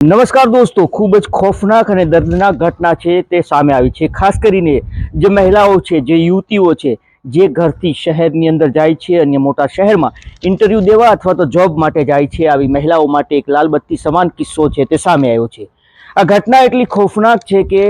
નમસ્કાર દોસ્તો, ખૂબ જ ખોફનાક અને દર્દનાક ઘટના છે તે સામે આવી છે. ખાસ કરીને જે મહિલાઓ છે, જે યુવતીઓ છે, જે ઘરથી શહેરની અંદર જાય છે અને મોટા શહેરમાં ઇન્ટરવ્યૂ દેવા અથવા તો જોબ માટે જાય છે, આવી મહિલાઓ માટે એક લાલબત્તી સમાન કિસ્સો છે તે સામે આવ્યો છે. આ ઘટના એટલી ખોફનાક છે કે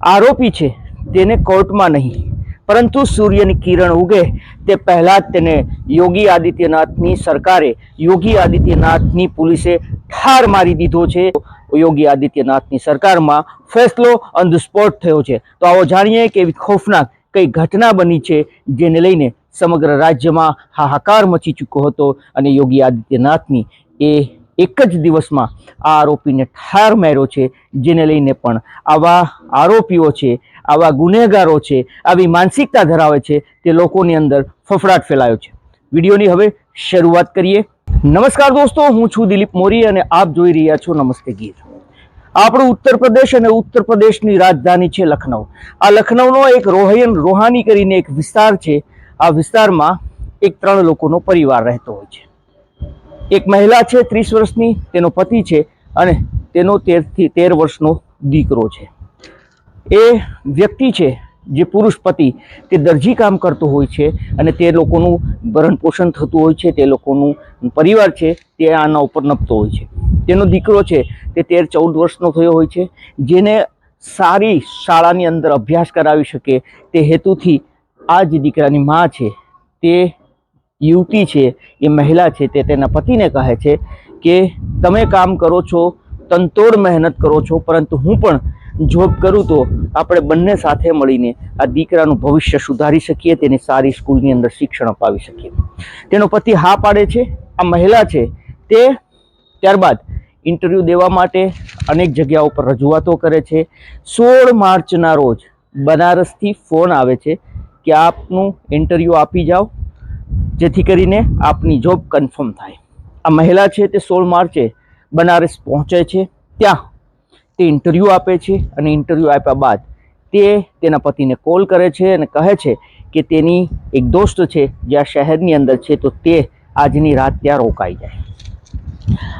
આરોપી છે, તેને કોર્ટમાં નહીં. પરંતુ સૂર્યની કિરણ ઉગે તે પહેલાં જ તેને યોગી આદિત્યનાથની સરકારે યોગી આદિત્યનાથની પોલીસે ઠાર મારી દીધો છે. યોગી આદિત્યનાથની સરકારમાં ફેસલો ઓન ધ સ્પોટ થયો છે. તો આવો જાણીએ કે એવી ખોફનાક કઈ ઘટના બની છે જેને લઈને સમગ્ર રાજ્યમાં હાહાકાર મચી ચૂક્યો હતો અને યોગી આદિત્યનાથની એ એક જ દિવસમાં આ આરોપીને ઠાર માર્યો છે, જેને લઈને પણ આવા આરોપીઓ છે, આવા ગુનેગારો છે, આવી માનસિકતા ધરાવે છે, તે લોકોની અંદર ફફડાટ ફેલાયો છે. વિડીયોની હવે શરૂઆત કરીએ. નમસ્કાર દોસ્તો, હું છું દિલીપ મોરી અને આપ જોઈ રહ્યા છો નમસ્તે ગીર. આપણું ઉત્તર પ્રદેશ અને ઉત્તર પ્રદેશની રાજધાની છે લખનઉ. આ લખનઉનો એક રોહયન રોહાની કરીને એક વિસ્તાર છે. આ વિસ્તારમાં એક ત્રણ લોકોનો પરિવાર રહેતો હોય છે. એક મહિલા છે, ત્રીસ વર્ષની, તેનો પતિ છે અને તેનો તેરથી તેર વર્ષનો દીકરો છે. એ વ્યક્તિ છે, જે પુરુષ પતિ, તે દરજી કામ કરતો હોય છે અને તે લોકોનું ભરણ પોષણ થતું હોય છે, તે લોકોનું પરિવાર છે, તે આના ઉપર નપતો હોય છે. તેનો દીકરો છે, તે તેર, ચૌદ વર્ષનો થયો હોય છે, જેને સારી શાળાની અંદર અભ્યાસ કરાવી શકે, તે હેતુથી આ જે દીકરાની મા છે, તે યુવતી છે, એ મહિલા છે તે તેના પતિને કહે છે કે, તમે કામ કરો છો, તનતોડ મહેનત કરો છો, પરંતુ હું પણ જોબ કરું તો આપણે બંને સાથે મળીને આ દીકરાનું ભવિષ્ય સુધારી શકીએ, તેને સારી સ્કૂલની અંદર શિક્ષણ અપાવી શકીએ. તેનો પતિ હા પાડે છે. આ મહિલા છે તે ત્યારબાદ ઇન્ટરવ્યૂ દેવા માટે અનેક જગ્યાઓ પર રજૂઆતો કરે છે. સોળ માર્ચના રોજ બનારસથી ફોન આવે છે કે આપનું ઇન્ટરવ્યૂ આપી જાઓ. જેથી કરીને આપની જોબ કન્ફર્મ થાય. આ મહિલા છે તે સોળ માર્ચે બનારસ પહોંચે છે. ત્યાં તે ઇન્ટરવ્યૂ આપે છે અને ઇન્ટરવ્યૂ આપ્યા બાદ તે તેના પતિને કોલ કરે છે અને કહે છે કે તેની એક દોસ્ત છે જે આ શહેરની અંદર છે તો તે આજની રાત ત્યાં રોકાઈ જાય.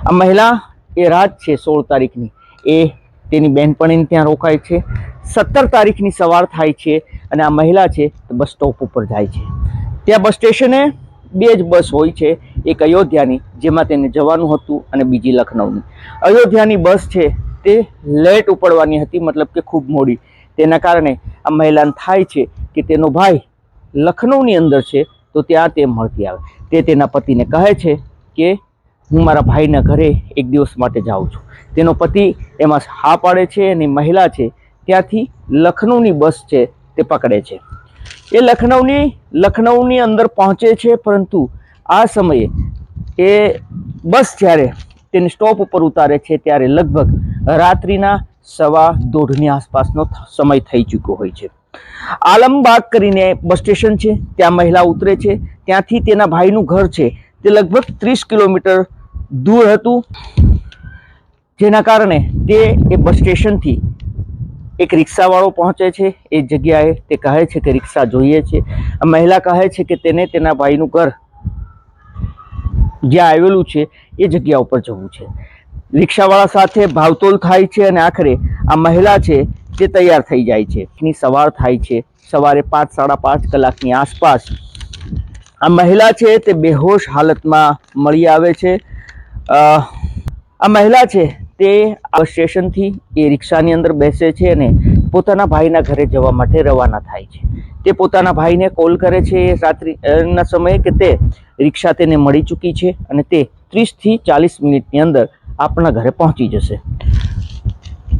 આ મહિલા એ રાત છે સોળ તારીખની. એ તેની બહેનપણીને ત્યાં રોકાય છે. સત્તર તારીખની સવાર થાય છે અને આ મહિલા છે બસ સ્ટોપ ઉપર જાય છે. ત્યાં બસ સ્ટેશને બે જ બસ હોય છે, એક અયોધ્યાની, જેમાં તેને જવાનું હતું અને બીજી લખનઉની અયોધ્યાની બસ છે તે લેટ ઉપડવાની હતી, મતલબ કે ખૂબ મોડી. તેના કારણે આ મહિલાને થાય છે કે તેનો ભાઈ લખનઉની અંદર છે, તો ત્યાં તે મળતી આવે. તે તેના પતિને કહે છે કે, હું મારા ભાઈના ઘરે એક દિવસ માટે જાઉં છું. તેનો પતિ એમાં હા પાડે છે અને મહિલા છે, ત્યાંથી લખનઉની બસ છે તે પકડે છે. એ લખનઉની લખનઉની અંદર પહોંચે છે, પરંતુ આ સમયે એ બસ જ્યારે તેને સ્ટોપ ઉપર ઉતારે છે, ત્યારે લગભગ રાત્રિના સવા દોઢની આસપાસનો સમય થઈ ચૂક્યો હોય છે. આલમબાગ કરીને બસ સ્ટેશન છે, ત્યાં મહિલા ઉતરે છે, ત્યાંથી તેના ભાઈનું ઘર છે, તે લગભગ ત્રીસ કિલોમીટર દૂર હતું. જેના કારણે તે એ બસ સ્ટેશનથી એક રિક્ષાવાળો પહોંચે છે, એ જગ્યાએ તે કહે છે કે રિક્ષા જોઈએ છે. મહિલા કહે છે કે તેને તેના ભાઈનું ઘર જ્યાં આવેલું છે, એ જગ્યા ઉપર જવું છે. રિક્ષાવાળા સાથે ભાવતોલ થાય છે અને આખરે આ મહિલા છે, તે તૈયાર થઈ જાય છે. ની સવાર થાય છે, સવારે પાંચ, સાડા પાંચ કલાકની આસપાસ આ મહિલા છે, તે બેહોશ હાલતમાં મળી આવે છે. આ મહિલા છે તે આ સ્ટેશનથી એ રિક્ષાની અંદર બેસે છે અને પોતાના ભાઈના ઘરે જવા માટે રવાના થાય છે. તે પોતાના ભાઈને કોલ કરે છે એ રાત્રિના સમયે કે તે રિક્ષા તેને મળી ચૂકી છે અને તે ત્રીસથી ચાલીસ મિનિટની અંદર આપણા ઘરે પહોંચી જશે.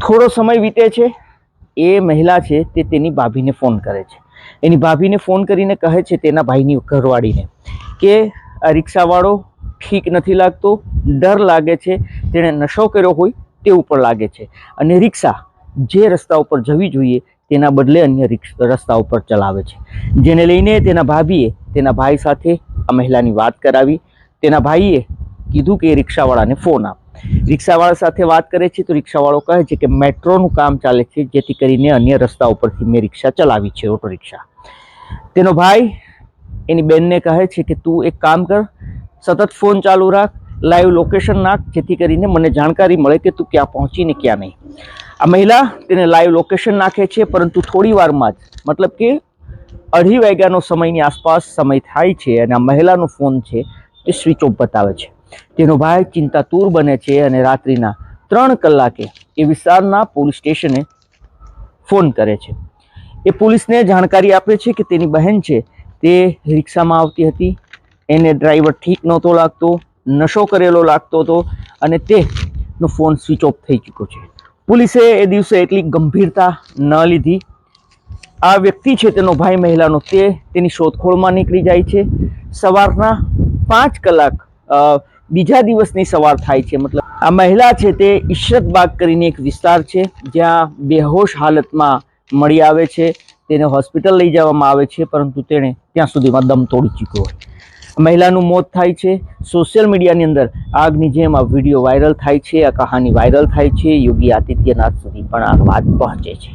થોડો સમય વીતે છે, એ મહિલા છે તે તેની ભાભીને ફોન કરે છે. એની ભાભીને ફોન કરીને કહે છે તેના ભાઈની ઘરવાળીને કે આ રિક્ષાવાળો ઠીક નથી લાગતો, ડર લાગે છે, તેણે નશો કર્યો હોય તેવું પણ લાગે છે. અને રિક્ષા જે રસ્તા ઉપર જવી જોઈએ તેના બદલે અન્ય રસ્તા ઉપર ચલાવે છે. જેને લઈને તેના ભાભીએ તેના ભાઈ સાથે આ મહિલાની વાત કરાવી. તેના ભાઈએ કીધું કે એ રિક્ષાવાળાને ફોન આપ. રિક્ષાવાળા સાથે વાત કરે છે તો રિક્ષાવાળો કહે છે કે મેટ્રોનું કામ ચાલે છે, જેથી કરીને અન્ય રસ્તા ઉપરથી મેં રિક્ષા ચલાવી છે, ઓટો રિક્ષા. તેનો ભાઈ એની બેનને કહે છે કે તું એક કામ કર સતત ફોન ચાલુ રાખ લાઈવ લોકેશન નાખ, જેથી કરીને મને જાણકારી મળે કે તું ક્યાં પહોંચીને ક્યાં નહીં. આ મહિલા તેને લાઈવ લોકેશન નાખે છે, પરંતુ થોડી વારમાં જ, મતલબ કે અઢી વાગ્યાનો સમયની આસપાસ સમય થાય છે અને આ મહિલાનો ફોન છે તે સ્વિચ ઓફ બતાવે છે. તેનો ભાઈ ચિંતાતુર બને છે અને રાત્રિના ત્રણ કલાકે એ વિસ્તારના પોલીસ સ્ટેશને ફોન કરે છે. એ પોલીસને જાણકારી આપે છે કે તેની બહેન છે તે રિક્ષામાં આવતી હતી. એને ડ્રાઈવર ઠીક નહોતો લાગતો, નશો કરેલો લાગતો હતો અને તેનો ફોન સ્વિચ ઓફ થઈ ચૂક્યો છે. પોલીસે એ દિવસે એટલી ગંભીરતા ન લીધી. આ વ્યક્તિ છે તેનો ભાઈ મહિલાનો, તે તેની શોધખોળમાં નીકળી જાય છે. સવારના પાંચ કલાક બીજા દિવસની સવાર થાય છે. મતલબ આ મહિલા છે તે ઈશરતબાગ કરીને એક વિસ્તાર છે, જ્યાં બેહોશ હાલતમાં મળી આવે છે. તેને હોસ્પિટલ લઈ જવામાં આવે છે, પરંતુ તેણે ત્યાં સુધીમાં દમ તોડી ચૂક્યો હોય. મહિલાનું મોત થાય છે. સોશિયલ મીડિયાની અંદર આગની જેમ આ વીડિયો વાયરલ થાય છે, આ કહાની વાયરલ થાય છે. યોગી આદિત્યનાથ સુધી પણ આ વાત પહોંચે છે.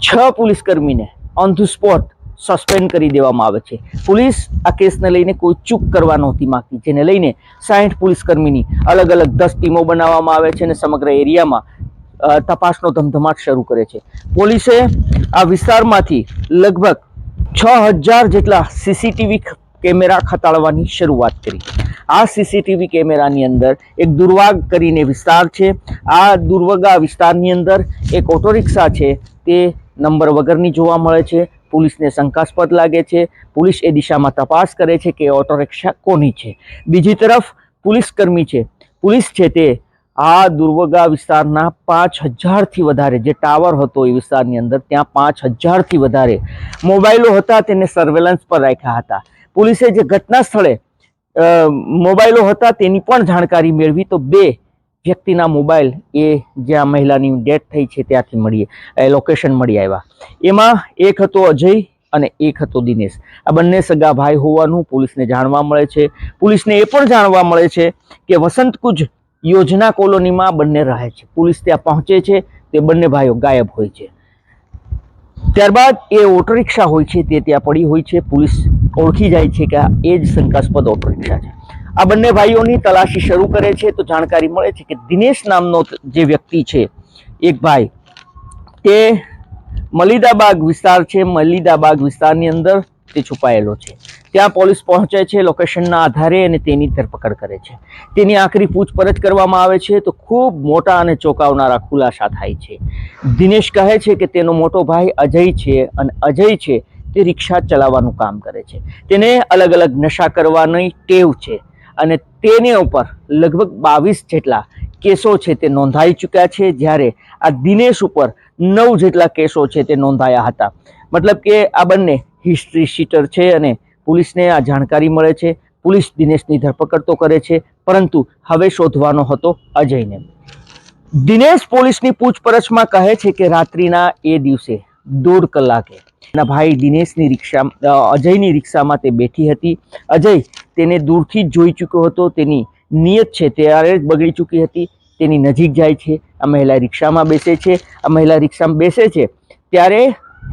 છ પોલીસકર્મીને ઓન ધ સ્પોટ સસ્પેન્ડ કરી દેવામાં આવે છે. પોલીસ આ કેસને લઈને કોઈ ચૂક કરવા નહોતી માગતી, જેને લઈને સાઠ પોલીસકર્મીની અલગ અલગ દસ ટીમો બનાવવામાં આવે છે અને સમગ્ર એરિયામાં તપાસનો ધમધમાટ શરૂ કરે છે. પોલીસે આ વિસ્તારમાંથી લગભગ છ હજાર જેટલા સીસીટીવી કેમેરા ખતાડવાની શરૂઆત કરી. આ સીસીટીવી કેમેરાની અંદર એક દુર્વાગ કરીને વિસ્તાર છે. આ દુર્વગા વિસ્તારની અંદર એક ઓટો રિક્ષા છે. તે નંબર વગરની જોવા મળે છે. પોલીસને શંકાસ્પદ લાગે છે. પોલીસ એ દિશામાં તપાસ કરે છે કે ઓટો રિક્ષા કોની છે. બીજી તરફ પોલીસકર્મી છે. પોલીસ છે તે આ દુર્વગા વિસ્તારના પાંચ હજારથી વધારે જે ટાવર હતો એ વિસ્તારની અંદર, ત્યાં પાંચ હજારથી વધારે મોબાઈલો હતા. તેને સર્વેલન્સ પર રાખ્યા હતા. પોલીસે જે ઘટના સ્થળે મોબાઈલો હતા તેની પણ જાણકારી મેળવી, તો બે વ્યક્તિના મોબાઈલ એ જ્યાં મહિલાની ડેથ થઈ છે ત્યાંથી મળી એ લોકેશન મળી આવ્યા. એમાં એક હતો અજય અને એક હતો દિનેશ. આ બંને સગા ભાઈ હોવાનું પોલીસને જાણવા મળે છે. પોલીસને એ પણ જાણવા મળે છે કે વસંતકુજ યોજના કોલોનીમાં બંને રહે છે. પોલીસ ત્યાં પહોંચે છે, તે બંને ભાઈઓ ગાયબ હોય છે. ત્યારબાદ એ ઓટો રિક્ષા હોય છે તે ત્યાં પડી હોય છે. પોલીસ ઓળખી જાય છે કે આ એ જ શંકાસ્પદ ઓટો રિક્ષા છે. આ બંને ભાઈઓની તલાશી શરૂ કરે છે તો જાણકારી મળે છે કે દિનેશ નામનો જે વ્યક્તિ છે, એક ભાઈ, તે મલિદાબાગ વિસ્તાર છે. મલિદાબાગ વિસ્તારની અંદર તે છુપાયેલો છે. ત્યાં પોલીસ પહોંચે છે લોકેશનના આધારે અને તેની ધરપકડ કરે છે. તેની આખરી પૂછપરછ કરવામાં આવે છે તો ખૂબ મોટા અને ચોંકાવનારા ખુલાસા થાય છે. દિનેશ કહે છે કે તેનો મોટો ભાઈ અજય છે અને અજય છે તે રિક્ષા ચલાવવાનું કામ કરે છે. તેને અલગ અલગ નશા કરવાની ટેવ છે અને તેની ઉપર લગભગ બાવીસ જેટલા કેસો છે તે નોંધાઈ ચૂક્યા છે જ્યારે આ દિનેશ ઉપર નવ જેટલા કેસો છે તે નોંધાયા હતા. મતલબ કે આ બંને હિસ્ટ્રી શીટર છે અને પોલીસને આ જાણકારી મળે છે. પોલીસ દિનેશની ધરપકડ તો કરે છે, પરંતુ હવે શોધવાનો હતો અજયને. દિનેશ પોલીસની પૂછપરછમાં કહે છે કે રાત્રિના એ દિવસે દોઢ કલાકે એના ભાઈ દિનેશની રિક્ષા અજયની રિક્ષામાં તે બેઠી હતી. અજય તેને દૂરથી જ જોઈ ચૂક્યો હતો. તેની નિયત છે ત્યારે જ બગડી ચૂકી હતી. તેની નજીક જાય છે. આ મહિલા રિક્ષામાં બેસે છે. આ મહિલા રિક્ષામાં બેસે છે. ત્યારે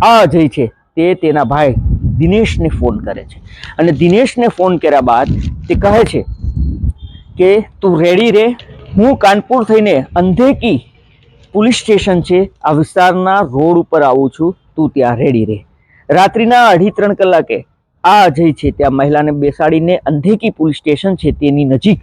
આ અજય છે તે તેના ભાઈ દિનેશને ફોન કરે છે. અને દિનેશને ફોન કર્યા બાદ તે કહે છે કે, તું રેડી રે? હું કાનપુર થઈને અંધેકી પોલીસ સ્ટેશન છે, આ વિસ્તારના રોડ ઉપર આવું છું. તું ત્યાં રેડી રહે રાત્રિના અઢી ત્રણ કલાકે આ અજય છે ત્યાં મહિલાને બેસાડીને અંધેકી પોલીસ સ્ટેશન છે તેની નજીક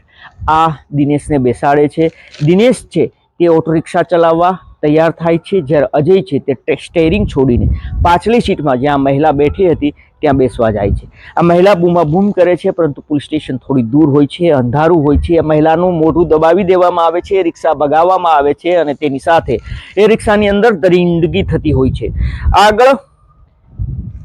આ દિનેશને બેસાડે છે. દિનેશ છે તે ઓટો રિક્ષા ચલાવવા તૈયાર થાય છે. જ્યારે અજય છે તે સ્ટેરિંગ છોડીને પાછલી સીટમાં જ્યાં મહિલા બેઠી હતી, ત્યાં બેસવા જાય છે. આ મહિલા બૂમાબૂમ કરે છે, પરંતુ પોલીસ સ્ટેશન થોડી દૂર હોય છે, અંધારું હોય છે. આ મહિલાનું મોઢું દબાવી દેવામાં આવે છે, રિક્ષા ભગાવવામાં આવે છે અને તેની સાથે એ રિક્ષાની અંદર દરિંદગી થતી હોય છે. આગળ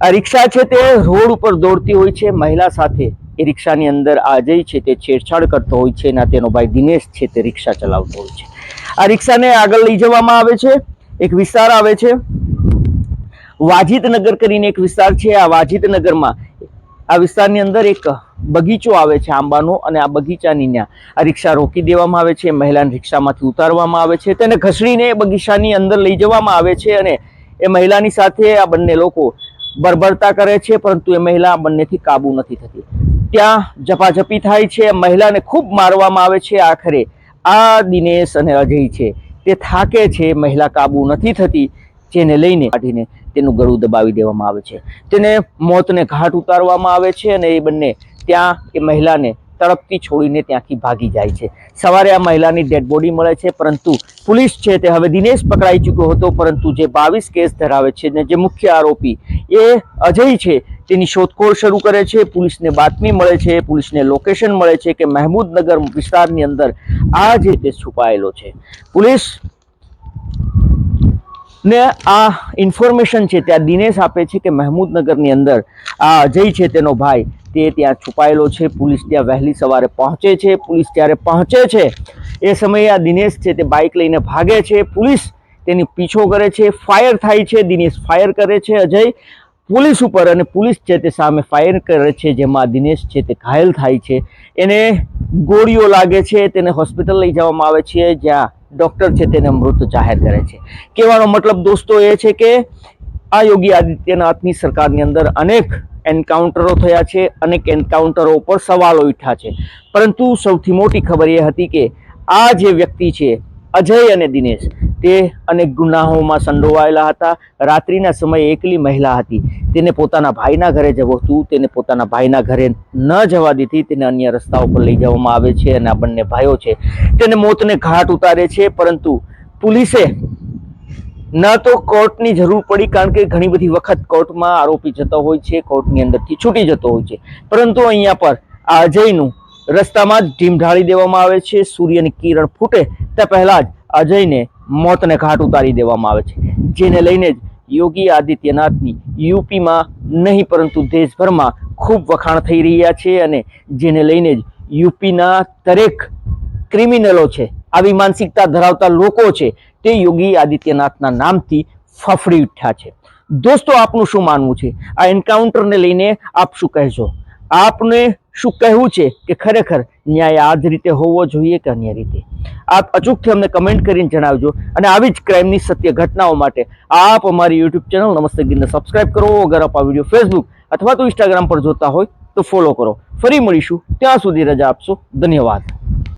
આ રિક્ષા છે તે રોડ ઉપર દોડતી હોય છે. મહિલા સાથે એ રિક્ષાની અંદર આ જઈ છે તે છેડછાડ કરતો હોય છે અને તેનો ભાઈ દિનેશ છે તે રિક્ષા ચલાવતો હોય છે. આ રિક્ષાને આગળ લઈ જવામાં આવે છે. એક વિસ્તાર આવે છે. વાજિદનગર કરીને એક વિસ્તાર છે. આ વાજિદનગરમાં આ વિસ્તારની અંદર એક બગીચો આવે છે આંબાનો અને આ બગીચાની ત્યાં આ રિક્ષા રોકી દેવામાં આવે છે. મહિલાને રિક્ષામાંથી ઉતારવામાં આવે છે. તેને ઘસડીને એ બગીચાની અંદર લઈ જવામાં આવે છે અને એ મહિલાની સાથે આ બંને લોકો બરબરતા કરે છે, પરંતુ એ મહિલા બંનેથી કાબુ નથી થતી. ત્યાં ઝપાઝપી થાય છે. મહિલાને ખૂબ મારવામાં આવે છે. આખરે આ દિનેશ અને અજય છે તે થાકે છે, મહિલા કાબુ નથી થતી, જેને લઈને કાઢીને તેનું ગળું દબાવી દેવામાં આવે છે. તેને મોતને ઘાટ ઉતારવામાં આવે છે અને એ બંને ત્યાં એ મહિલાને તડપતી છોડીને ત્યાંથી ભાગી જાય છે. સવારે આ મહિલાની ડેડ બોડી મળે છે, પરંતુ પોલીસ છે તે હવે દિનેશ પકડાઈ ચૂક્યો હતો, પરંતુ જે બાવીસ કેસ ધરાવે છે ને જે મુખ્ય આરોપી એ અજય છે તેની શોધખોળ શરૂ કરે છે, પોલીસને બાતમી મળે છે, પોલીસને લોકેશન મળે છે કે મહેમૂદનગર વિસ્તારની અંદર આ જે તે છુપાયેલો છે. પોલીસ ને આ ઇન્ફોર્મેશન છે, ત્યાં દિનેશ આપે છે કે મહેમૂદનગરની અંદર આ અજય છે તેનો ભાઈ, તે ત્યાં છુપાયેલો છે, પોલીસ ત્યાં વહેલી સવારે પહોંચે છે, પોલીસ જ્યારે પહોંચે છે, એ સમયે આ દિનેશ છે તે બાઇક લઈને ભાગે છે, પોલીસ તેની પીછો કરે છે ફાયર થાય છે, દિનેશ ફાયર કરે છે, અજય પોલીસ ઉપર અને પોલીસ છે તે સામે ફાયર કરે છે જેમાં દિનેશ છે તે ઘાયલ થાય છે. એને ગોળીઓ લાગે છે, તેને હોસ્પિટલ લઈ જવામાં આવે છે, જ્યાં ડૉક્ટર છે તેને મૃત જાહેર કરે છે. કહેવાનો મતલબ દોસ્તો એ છે કે આ યોગી આદિત્યનાથની સરકારની અંદર અનેક એન્કાઉન્ટરો થયા છે, અનેક એન્કાઉન્ટરો ઉપર સવાલો ઉઠ્યા છે. પરંતુ સૌથી મોટી ખબર એ હતી કે આ જે વ્યક્તિ છે, અજય અને દિનેશ તે અનેક ગુનાહોમાં સંડોવાયેલા હતા. રાત્રિના સમયે એકલી મહિલા હતી. તેને પોતાના ભાઈના ઘરે જવું હતું. તેને પોતાના ભાઈના ઘરે ન જવા દીધી. તેને અન્ય રસ્તાઓ પર લઈ જવામાં આવે છે અને આ બંને ભાઈઓ છે. તેને મોતને ઘાટ ઉતારે છે, પરંતુ પોલીસે ન તો કોર્ટની જરૂર પડી, કારણ કે ઘણી બધી વખત કોર્ટમાં આરોપી જતો હોય છે, કોર્ટની અંદરથી છૂટી જતો હોય છે. પરંતુ અહીંયા પર આ અજયનું રસ્તામાં જ ઢીમ ઢાળી દેવામાં આવે છે. સૂર્યની કિરણ ફૂટે તે પહેલાં જ અજયને મોતને ઘાટ ઉતારી દેવામાં આવે છે. જેને લઈને જ યોગી આદિત્યનાથની યુપીમાં નહીં, પરંતુ દેશભરમાં ખૂબ વખાણ થઈ રહ્યા છે અને જેને લઈને જ યુપીના દરેક ક્રિમિનલો છે, આવી માનસિકતા ધરાવતા લોકો છે, તે યોગી આદિત્યનાથના નામથી ફફડી ઉઠ્યા છે. દોસ્તો, આપનું શું માનવું છે? આ એન્કાઉન્ટરને લઈને આપ શું કહેશો? આપને શું કહેવું છે કે ખરેખર ન્યાય આ જ રીતે હોવો જોઈએ કે અન્ય રીતે? આપ અચૂકથી અમને કમેન્ટ કરીને જણાવજો અને આવી જ ક્રાઇમની સત્ય ઘટનાઓ માટે આપ અમારી યુટ્યુબ ચેનલ નમસ્તે ગીરને સબસ્ક્રાઇબ કરો. અગર આપ આ વીડિયો ફેસબુક અથવા તો ઇન્સ્ટાગ્રામ પર જોતા હોય તો ફોલો કરો. ફરી મળીશું. ત્યાં સુધી રજા આપશો. ધન્યવાદ.